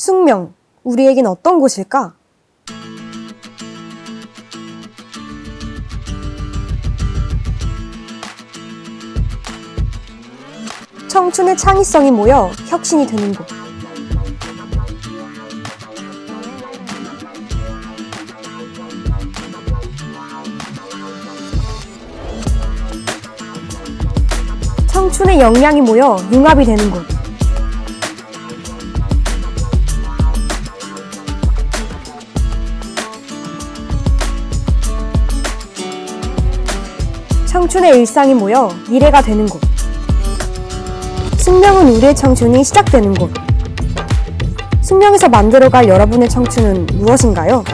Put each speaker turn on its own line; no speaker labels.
숙명, 우리에겐 어떤 곳일까? 청춘의 창의성이 모여 혁신이 되는 곳. 청춘의 역량이 모여 융합이 되는 곳. 청춘의 일상이 모여 미래가 되는 곳. 숙명은 우리의 청춘이 시작되는 곳. 숙명에서 만들어갈 여러분의 청춘은 무엇인가요?